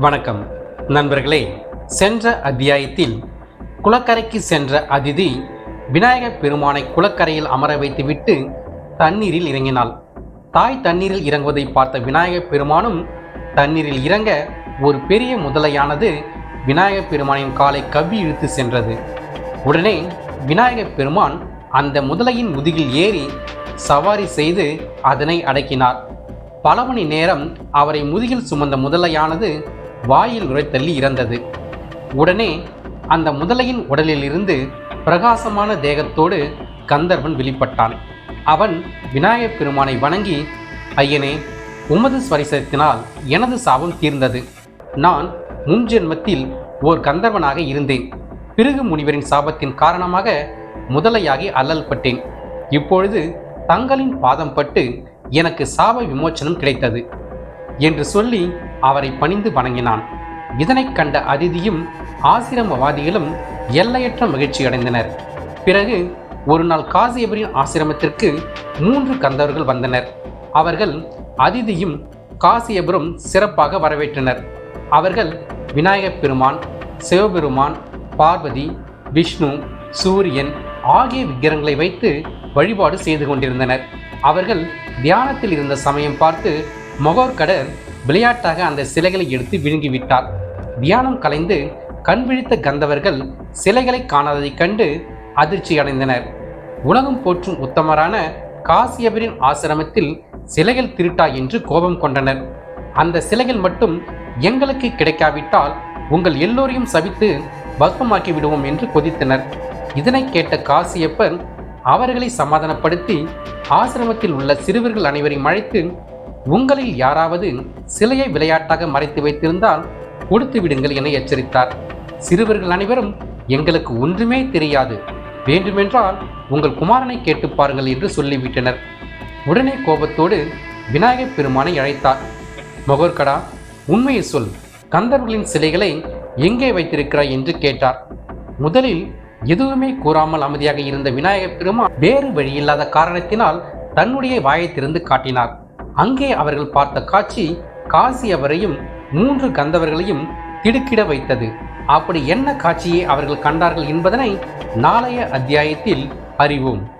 வணக்கம். நண்பர்களே சென்ற அத்தியாயத்தில் குளக்கரைக்கு சென்ற அதிதி விநாயகப் பெருமானை குளக்கரையில் அமர வைத்துவிட்டு தண்ணீரில் இறங்கினாள். தாய் தண்ணீரில் இறங்குவதை பார்த்த விநாயகப் பெருமானும் தண்ணீரில் இறங்க ஒரு பெரிய முதலையானது விநாயகப் பெருமானின் காலை கவ்வி இழுத்து சென்றது. உடனே விநாயகப் பெருமான் அந்த முதலையின் முதுகில் ஏறி சவாரி செய்து அதனை அடக்கினார். பல மணி நேரம் அவரை முதுகில் சுமந்த முதலையானது வாயில் நுரைத்தள்ளி இறந்தது. உடனே அந்த முதலையின் உடலிலிருந்து பிரகாசமான தேகத்தோடு கந்தர்வன் வெளிப்பட்டான். அவன் விநாயகப் பெருமானை வணங்கி ஐயனே உமது ஸ்வரிசத்தினால் எனது சாபம் தீர்ந்தது. நான் முன்ஜென்மத்தில் ஓர் கந்தர்வனாக இருந்தேன். பிருகு முனிவரின் சாபத்தின் காரணமாக முதலையாகி அல்லல்பட்டேன் இப்பொழுது தங்களின் பாதம் பட்டு எனக்கு சாப விமோச்சனம் கிடைத்தது என்று சொல்லி அவரை பணிந்து வணங்கினான். இதனைக் கண்ட அதிதியும் ஆசிரமவாதிகளும் எல்லையற்ற மகிழ்ச்சி அடைந்தனர். பிறகு ஒரு நாள் காசியபரின் ஆசிரமத்திற்கு மூன்று கந்தவர்கள் வந்தனர். அவர்கள் அதிதியும் காசியபுரம் சிறப்பாக வரவேற்றனர். அவர்கள் விநாயகப் பெருமான் சிவபெருமான் பார்வதி விஷ்ணு சூரியன் ஆகிய விக்கிரங்களை வைத்து வழிபாடு செய்து கொண்டிருந்தனர். அவர்கள் தியானத்தில் இருந்த சமயம் பார்த்து மொகோர்கடர் விளையாட்டாக அந்த சிலைகளை எடுத்து விழுங்கிவிட்டார் தியானம் கலைந்து கண் விழித்த கந்தவர்கள் சிலைகளை காணாததைக் கண்டு அதிர்ச்சி அடைந்தனர் உலகம் போற்றும் உத்தமரான காசியபரின் ஆசிரமத்தில் சிலைகள் திருட்டா என்று கோபம் கொண்டனர். அந்த சிலைகள் மட்டும் எங்களுக்கு கிடைக்காவிட்டால் உங்கள் எல்லோரையும் சபித்து பஸ்மமாக்கி விடுவோம் என்று கொதித்தனர். இதனை கேட்ட காசியப்பர் அவர்களை சமாதானப்படுத்தி ஆசிரமத்தில் உள்ள சிறுவர்கள் அனைவரையும் அழைத்து உங்களில் யாராவது சிலையை விளையாட்டாக மறைத்து வைத்திருந்தால் கொடுத்து விடுங்கள் என எச்சரித்தார். சிறுவர்கள் அனைவரும் எங்களுக்கு ஒன்றுமே தெரியாது. வேண்டுமென்றால் உங்கள் குமாரனை கேட்டு பாருங்கள் என்று சொல்லிவிட்டனர். உடனே கோபத்தோடு விநாயகப் பெருமானை அழைத்தார். மொகர்கடா உண்மையை சொல். கந்தர்வர்களின் சிலைகளை எங்கே வைத்திருக்கிறாய்? என்று கேட்டார். முதலில் எதுவுமே கூறாமல் அமைதியாக இருந்த விநாயகப் பெருமான் வேறு வழியில்லாத காரணத்தினால் தன்னுடைய வாயை திறந்து காட்டினார். அங்கே அவர்கள் பார்த்த காட்சி காசி அவரையும் மூன்று கந்தவர்களையும் திடுக்கிட வைத்தது. அப்படி என்ன காட்சியை அவர்கள் கண்டார்கள் என்பதனை நாளைய அத்தியாயத்தில் அறிவோம்.